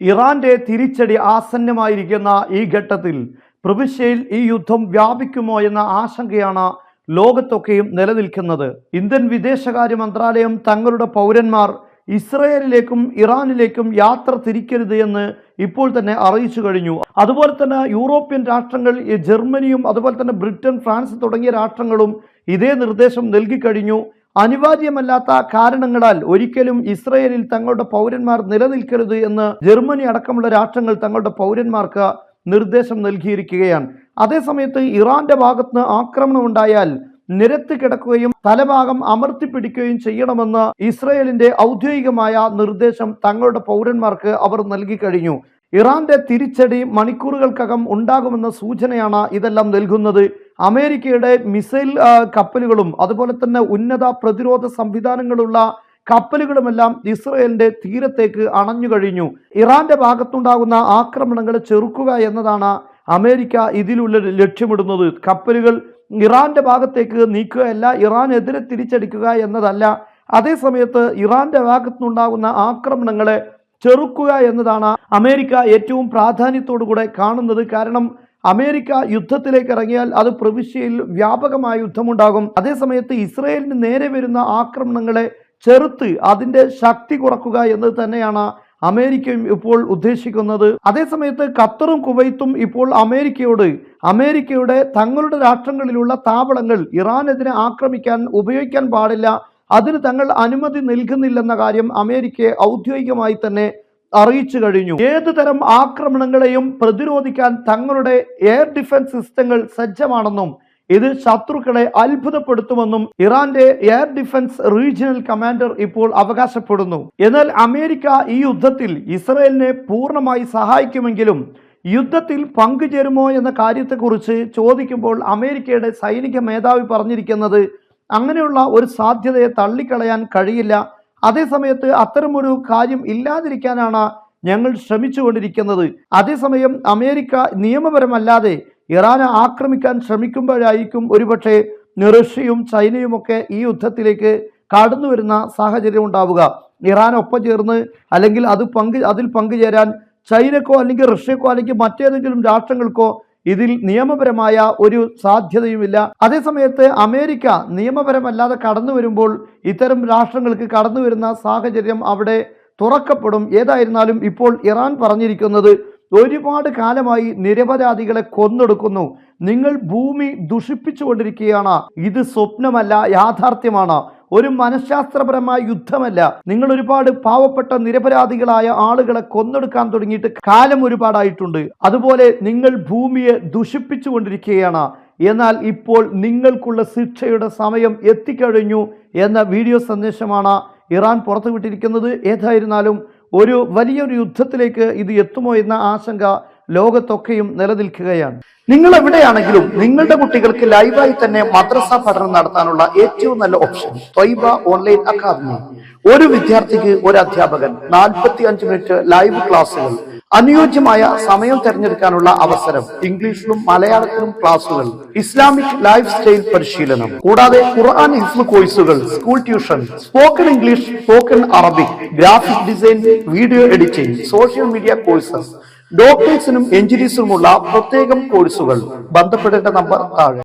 ഇറാന്റെ തിരിച്ചടി ആസന്നമായിരിക്കുന്ന ഈ ഘട്ടത്തിൽ പ്രവിശ്യയിൽ ഈ യുദ്ധം വ്യാപിക്കുമോ എന്ന ആശങ്കയാണ് ലോകത്തൊക്കെയും നിലനിൽക്കുന്നത്. ഇന്ത്യൻ വിദേശകാര്യ മന്ത്രാലയം തങ്ങളുടെ പൗരന്മാർ ഇസ്രയേലിലേക്കും ഇറാനിലേക്കും യാത്ര തിരിക്കരുത് എന്ന് ഇപ്പോൾ തന്നെ അറിയിച്ചു കഴിഞ്ഞു. അതുപോലെ തന്നെ യൂറോപ്യൻ രാഷ്ട്രങ്ങൾ ജർമ്മനിയും അതുപോലെ തന്നെ ബ്രിട്ടൻ ഫ്രാൻസ് തുടങ്ങിയ രാഷ്ട്രങ്ങളും ഇതേ നിർദ്ദേശം നൽകിക്കഴിഞ്ഞു അനിവാര്യമല്ലാത്ത കാരണങ്ങളാൽ ഒരിക്കലും ഇസ്രയേലിൽ തങ്ങളുടെ പൗരന്മാർ നിലനിൽക്കരുത് എന്ന് ജർമ്മനി അടക്കമുള്ള രാഷ്ട്രങ്ങൾ തങ്ങളുടെ പൗരന്മാർക്ക് നിർദ്ദേശം നൽകിയിരിക്കുകയാണ്. അതേസമയത്ത് ഇറാന്റെ ഭാഗത്തുനിന്ന് ആക്രമണം ഉണ്ടായാൽ നിരത്ത് കിടക്കുകയും തലഭാഗം അമർത്തിപ്പിടിക്കുകയും ചെയ്യണമെന്ന് ഇസ്രയേലിന്റെ ഔദ്യോഗികമായ നിർദ്ദേശം തങ്ങളുടെ പൗരന്മാർക്ക് അവർ നൽകി കഴിഞ്ഞു. ഇറാന്റെ തിരിച്ചടി മണിക്കൂറുകൾക്കകം ഉണ്ടാകുമെന്ന സൂചനയാണ് ഇതെല്ലാം നൽകുന്നത്. അമേരിക്കയുടെ മിസൈൽ കപ്പലുകളും അതുപോലെ തന്നെ ഉന്നത പ്രതിരോധ സംവിധാനങ്ങളുള്ള കപ്പലുകളുമെല്ലാം ഇസ്രയേലിന്റെ തീരത്തേക്ക് അണഞ്ഞു കഴിഞ്ഞു. ഇറാന്റെ ഭാഗത്തുണ്ടാകുന്ന ആക്രമണങ്ങൾ ചെറുക്കുക എന്നതാണ് അമേരിക്ക ഇതിലുള്ള ലക്ഷ്യമിടുന്നത്. കപ്പലുകൾ ഇറാന്റെ ഭാഗത്തേക്ക് നീക്കുകയല്ല ഇറാനെതിരെ തിരിച്ചടിക്കുക എന്നതല്ല. അതേസമയത്ത് ഇറാന്റെ ഭാഗത്തുനിന്നുണ്ടാകുന്ന ആക്രമണങ്ങളെ ചെറുക്കുക എന്നതാണ് അമേരിക്ക ഏറ്റവും പ്രാധാന്യത്തോടുകൂടെ കാണുന്നത്. കാരണം അമേരിക്ക യുദ്ധത്തിലേക്ക് ഇറങ്ങിയാൽ അത് പ്രവിശ്യയിൽ വ്യാപകമായ യുദ്ധമുണ്ടാകും. അതേസമയത്ത് ഇസ്രയേലിന് നേരെ വരുന്ന ആക്രമണങ്ങളെ ചെറുത്ത് അതിന്റെ ശക്തി കുറക്കുക എന്നത് തന്നെയാണ് അമേരിക്കയും ഇപ്പോൾ ഉദ്ദേശിക്കുന്നത്. അതേസമയത്ത് ഖത്തറും കുവൈത്തും ഇപ്പോൾ അമേരിക്കയോട് അമേരിക്കയുടെ തങ്ങളുടെ രാഷ്ട്രങ്ങളിലുള്ള താവളങ്ങൾ ഇറാനെതിരെ ആക്രമിക്കാൻ ഉപയോഗിക്കാൻ പാടില്ല. അതിന് തങ്ങൾ അനുമതി നൽകുന്നില്ലെന്ന കാര്യം അമേരിക്കയെ ഔദ്യോഗികമായി തന്നെ അറിയിച്ചു കഴിഞ്ഞു. ഏത് തരം ആക്രമണങ്ങളെയും പ്രതിരോധിക്കാൻ തങ്ങളുടെ എയർ ഡിഫൻസ് സിസ്റ്റങ്ങൾ സജ്ജമാണെന്നും ഇത് ശത്രുക്കളെ അത്ഭുതപ്പെടുത്തുമെന്നും ഇറാന്റെ എയർ ഡിഫൻസ് റീജിയണൽ കമാൻഡർ ഇപ്പോൾ അവകാശപ്പെടുന്നു. എന്നാൽ അമേരിക്ക ഈ യുദ്ധത്തിൽ ഇസ്രയേലിനെ പൂർണമായി സഹായിക്കുമെങ്കിലും യുദ്ധത്തിൽ പങ്കുചേരുമോ എന്ന കാര്യത്തെക്കുറിച്ച് ചോദിക്കുമ്പോൾ അമേരിക്കയുടെ സൈനിക മേധാവി പറഞ്ഞിരിക്കുന്നത് അങ്ങനെയുള്ള ഒരു സാധ്യതയെ തള്ളിക്കളയാൻ കഴിയില്ല അതേസമയത്ത് അത്തരമൊരു കാര്യം ഇല്ലാതിരിക്കാനാണ് ഞങ്ങൾ ശ്രമിച്ചുകൊണ്ടിരിക്കുന്നത്. അതേസമയം അമേരിക്ക നിയമപരമല്ലാതെ ഇറാനെ ആക്രമിക്കാൻ ശ്രമിക്കുമ്പോഴായിരിക്കും ഒരുപക്ഷെ റഷ്യയും ചൈനയുമൊക്കെ ഈ യുദ്ധത്തിലേക്ക് കടന്നു വരുന്ന സാഹചര്യം ഉണ്ടാവുക. ഒപ്പം ചേർന്ന് അല്ലെങ്കിൽ അത് പങ്ക് അതിൽ പങ്കുചേരാൻ ചൈനക്കോ അല്ലെങ്കിൽ റഷ്യക്കോ അല്ലെങ്കിൽ മറ്റേതെങ്കിലും രാഷ്ട്രങ്ങൾക്കോ ഇതിൽ നിയമപരമായ ഒരു സാധ്യതയുമില്ല. അതേസമയത്ത് അമേരിക്ക നിയമപരമല്ലാതെ കടന്നു വരുമ്പോൾ ഇത്തരം രാഷ്ട്രങ്ങൾക്ക് കടന്നു വരുന്ന സാഹചര്യം അവിടെ തുറക്കപ്പെടും. ഏതായിരുന്നാലും ഇപ്പോൾ ഇറാൻ പറഞ്ഞിരിക്കുന്നത് ഒരുപാട് കാലമായി നിരപരാധികളെ കൊന്നെടുക്കുന്നു. നിങ്ങൾ ഭൂമി ദുഷിപ്പിച്ചുകൊണ്ടിരിക്കുകയാണ്. ഇത് സ്വപ്നമല്ല യാഥാർത്ഥ്യമാണ്. ഒരു മനഃശാസ്ത്രപരമായ യുദ്ധമല്ല. നിങ്ങൾ ഒരുപാട് പാവപ്പെട്ട നിരപരാധികളായ ആളുകളെ കൊന്നെടുക്കാൻ തുടങ്ങിയിട്ട് കാലം ഒരുപാടായിട്ടുണ്ട്. അതുപോലെ നിങ്ങൾ ഭൂമിയെ ദുഷിപ്പിച്ചുകൊണ്ടിരിക്കുകയാണ്. എന്നാൽ ഇപ്പോൾ നിങ്ങൾക്കുള്ള ശിക്ഷയുടെ സമയം എത്തിക്കഴിഞ്ഞു എന്ന വീഡിയോ സന്ദേശമാണ് ഇറാൻ പുറത്തുവിട്ടിരിക്കുന്നത്. ഏതായിരുന്നാലും ഒരു വലിയൊരു യുദ്ധത്തിലേക്ക് ഇത് എത്തുമോ എന്ന ആശങ്ക ലോകത്തൊക്കെയും നിലനിൽക്കുകയാണ്. നിങ്ങൾ എവിടെയാണെങ്കിലും നിങ്ങളുടെ കുട്ടികൾക്ക് ലൈവായി തന്നെ മദ്രസ പഠനം നടത്താനുള്ള ഏറ്റവും നല്ല ഓപ്ഷൻ ത്വൈബ ഓൺലൈൻ അക്കാദമി. ഒരു വിദ്യാർത്ഥിക്ക് ഒരു അധ്യാപകൻ നാൽപ്പത്തി അഞ്ച് മിനിറ്റ് ലൈവ് ക്ലാസ്സുകൾ അനുയോജ്യമായ സമയം തിരഞ്ഞെടുക്കാനുള്ള അവസരം ഇംഗ്ലീഷിലും മലയാളത്തിലും ക്ലാസുകൾ ഇസ്ലാമിക് ലൈഫ് സ്റ്റൈൽ പരിശീലനം. കൂടാതെ ഖുർആൻ ഹിഫ്ല് കോഴ്സുകൾ school tuition spoken English spoken Arabic graphic design video editing social media courses ഡോക്ടേഴ്സിനും എഞ്ചിനീയർസിനുമുള്ള പ്രത്യേകം കോഴ്സുകൾ. ബന്ധപ്പെടേണ്ട നമ്പർ താഴെ.